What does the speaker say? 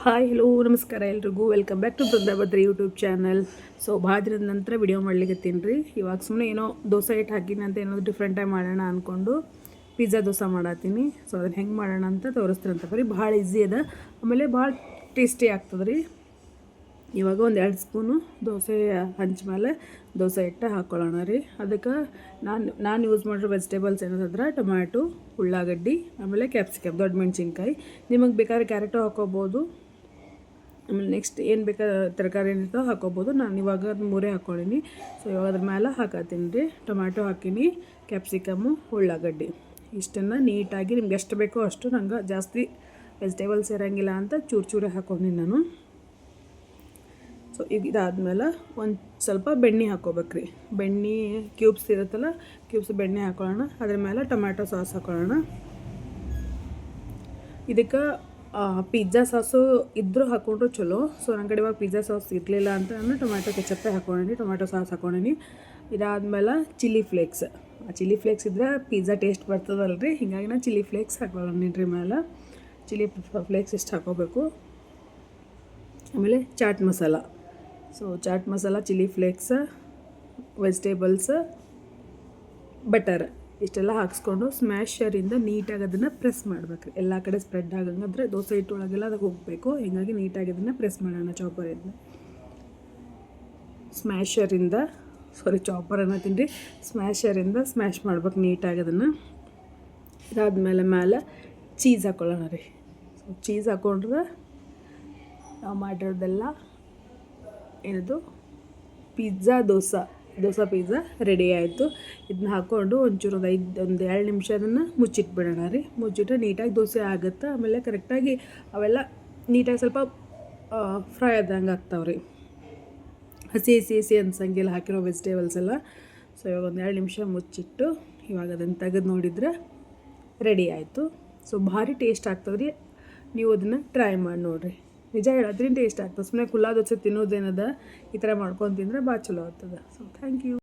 Hi hello ನಮಸ್ಕಾರ ಎಲ್ರಿಗೂ. Welcome back to Brindabhadri YouTube channel so ಭಾಳ ನಂತರ ವಿಡಿಯೋ ಮಾಡ್ಲಿಕ್ಕೆ ರೀ. ಇವಾಗ ಸುಮ್ಮನೆ ಏನೋ ದೋಸೆ ಹಿಟ್ಟು ಹಾಕಿನಿ ಅಂತ ಏನೋ ಡಿಫ್ರೆಂಟಾಗಿ ಮಾಡೋಣ ಅಂದ್ಕೊಂಡು ಪಿಜ್ಜಾ ದೋಸೆ ಮಾಡತ್ತೀನಿ ಸೊ ಅದನ್ನು ಹೆಂಗೆ ಮಾಡೋಣ ಅಂತ ತೋರಿಸ್ತೀರಂತ ಬರೀ ಭಾಳ ಈಸಿ ಅದ. ಆಮೇಲೆ ಭಾಳ ಟೇಸ್ಟಿ ಆಗ್ತದೆ ರೀ. ಇವಾಗ ಒಂದು ಎರಡು ಸ್ಪೂನು ದೋಸೆ ಹಂಚ ಮೇಲೆ ದೋಸೆ ಹಿಟ್ಟು ಹಾಕ್ಕೊಳ್ಳೋಣ ರೀ. ಅದಕ್ಕೆ ನಾನು ನಾನು ಯೂಸ್ ಮಾಡಿರೋ ವೆಜಿಟೇಬಲ್ಸ್ ಏನಂತಂದ್ರೆ ಟೊಮ್ಯಾಟೊ ಉಳ್ಳಾಗಡ್ಡಿ, ಆಮೇಲೆ ಕ್ಯಾಪ್ಸಿಕಮ್ ದೊಡ್ಡ ಮೆಣಸಿನ್ಕಾಯಿ. ನಿಮಗೆ ಬೇಕಾದ್ರೆ ಕ್ಯಾರೆಟು ಹಾಕೋಬೋದು. ಆಮೇಲೆ ನೆಕ್ಸ್ಟ್ ಏನು ಬೇಕಾದ ತರಕಾರಿ ಏನಿರ್ತೋ ಹಾಕೋಬೋದು. ನಾನು ಇವಾಗ ಅದು ಮೂರೇ ಹಾಕ್ಕೊಳ್ಳೀನಿ ಸೊ ಇವಾಗ ಅದ್ರ ಮೇಲೆ ಹಾಕತ್ತೀನಿ ರೀ. ಟೊಮ್ಯಾಟೊ ಹಾಕೀನಿ ಕ್ಯಾಪ್ಸಿಕಮ್ಮು ಉಳ್ಳಾಗಡ್ಡಿ. ಇಷ್ಟನ್ನು ನೀಟಾಗಿ ನಿಮ್ಗೆ ಎಷ್ಟು ಬೇಕೋ ಅಷ್ಟು ನಂಗೆ ಜಾಸ್ತಿ ವೆಜಿಟೇಬಲ್ಸ್ ಇರೋಂಗಿಲ್ಲ ಅಂತ ಚೂರು ಚೂರು ಹಾಕೊಂಡಿ ನಾನು. ಸೊ ಈಗ ಇದಾದ್ಮೇಲೆ ಒಂದು ಸ್ವಲ್ಪ ಬೆಣ್ಣೆ ಹಾಕೋಬೇಕ್ರಿ ಬೆಣ್ಣೆ ಕ್ಯೂಬ್ಸ್ ಇರುತ್ತಲ್ಲ ಕ್ಯೂಬ್ಸ್ ಬೆಣ್ಣೆ ಹಾಕೊಳ್ಳೋಣ. ಅದ್ರ ಮೇಲೆ ಟೊಮ್ಯಾಟೊ ಸಾಸ್ ಹಾಕೊಳ್ಳೋಣ. ಇದಕ್ಕೆ ಪಿಜ್ಜಾ ಸಾಸು ಇದ್ದರೂ ಹಾಕೊಂಡ್ರು ಚಲೋ. ಸೊ ನನ್ನ ಕಡೆ ಇವಾಗ ಪಿಜ್ಜಾ ಸಾಸ್ ಇರಲಿಲ್ಲ ಅಂತ ನಾನು ಟೊಮ್ಯಾಟೊ ಕೆಚಪ್ಪೇ ಹಾಕೊಂಡೀನಿ ಟೊಮ್ಯಾಟೊ ಸಾಸ್ ಹಾಕೊಂಡೀನಿ. ಇದಾದ್ಮೇಲೆ ಚಿಲ್ಲಿ ಫ್ಲೇಕ್ಸ್ ಆ ಚಿಲ್ಲಿ ಫ್ಲೇಕ್ಸ್ ಇದ್ರೆ ಪಿಜ್ಜಾ ಟೇಸ್ಟ್ ಬರ್ತದಲ್ಲ ರೀ ಹೀಗಾಗಿ ನಾನು ಚಿಲ್ಲಿ ಫ್ಲೇಕ್ಸ್ ರೀ ಮೇಲೆ ಚಿಲ್ಲಿ ಫ್ಲೇಕ್ಸ್ ಇಷ್ಟು ಹಾಕೋಬೇಕು. ಆಮೇಲೆ chaat masala so chaat masala chilli flakes vegetables butter ಇಷ್ಟೆಲ್ಲ ಹಾಕ್ಸ್ಕೊಂಡು ಸ್ಮ್ಯಾಶರಿಂದ ನೀಟಾಗಿ ಅದನ್ನು ಪ್ರೆಸ್ ಮಾಡ್ಬೇಕು. ಎಲ್ಲ ಕಡೆ ಸ್ಪ್ರೆಡ್ ಆಗಂಗಂದ್ರೆ ದೋಸೆ ಹಿಟ್ಟೊಳಗೆಲ್ಲ ಅದಕ್ಕೆ ಹೋಗಬೇಕು. ಹೀಗಾಗಿ ನೀಟಾಗಿ ಅದನ್ನು ಪ್ರೆಸ್ ಮಾಡೋಣ ಚಾಪರಿಂದ ಸ್ಮ್ಯಾಶರಿಂದ ಸಾರಿ ಚಾಪರ್ ತಿನ್ರಿ. ಸ್ಮ್ಯಾಶರಿಂದ ಸ್ಮ್ಯಾಶ್ ಮಾಡ್ಬೇಕು ನೀಟಾಗಿ ಅದನ್ನು. ಇದಾದ್ಮೇಲೆ ಮೇಲೆ ಚೀಸ್ ಹಾಕ್ಕೊಳ್ಳೋಣ ರೀ. ಸೊ ಚೀಸ್ ಹಾಕ್ಕೊಂಡ್ರೆ ನಾವು ಮಾಡಿರೋದೆಲ್ಲ ಏನದು? Pizza dosa dosa pizza ready ಆಯಿತು. ಇದನ್ನ ಹಾಕ್ಕೊಂಡು ಒಂಚೂರು ಒಂದು ಐದು, ಒಂದು ಎರಡು ನಿಮಿಷ ಅದನ್ನು ಮುಚ್ಚಿಟ್ಬಿಡೋಣ ರೀ. ಮುಚ್ಚಿಟ್ಟು ನೀಟಾಗಿ ದೋಸೆ ಆಗುತ್ತೆ? ಆಮೇಲೆ ಕರೆಕ್ಟಾಗಿ ಅವೆಲ್ಲ ನೀಟಾಗಿ ಸ್ವಲ್ಪ ಫ್ರೈ ಆದಂಗೆ ಆಗ್ತಾವೆ ರೀ. ಹಸಿ ಹಸಿ ಹಸಿ ಅನ್ಸಂಗಿಲ್ಲ ಹಾಕಿರೋ ವೆಜಿಟೇಬಲ್ಸ್ ಎಲ್ಲ. ಸೊ ಇವಾಗ ಒಂದು ಎರಡು ನಿಮಿಷ ಮುಚ್ಚಿಟ್ಟು ಇವಾಗ ಅದನ್ನು ತೆಗೆದು ನೋಡಿದರೆ ರೆಡಿ ಆಯಿತು. ಸೊ ಭಾರಿ ಟೇಸ್ಟ್ ಆಗ್ತಾವೆ ರೀ. ನೀವು ಅದನ್ನು ಟ್ರೈ ಮಾಡಿ ನೋಡಿರಿ. ನಿಜ ಹೇಳೋದ್ರಿಂದ ಟೇಸ್ಟ್ ಆಗ್ತದೆ. ಸುಮ್ಮನೆ ಕುಲ್ಲಾದೊಚ್ಚೆ ತಿನ್ನೋದೇನದ? ಈ ಥರ ಮಾಡ್ಕೊಂಡು ತಿಂದರೆ ಭಾಳ ಚಲೋ ಆಗ್ತದೆ. So thank you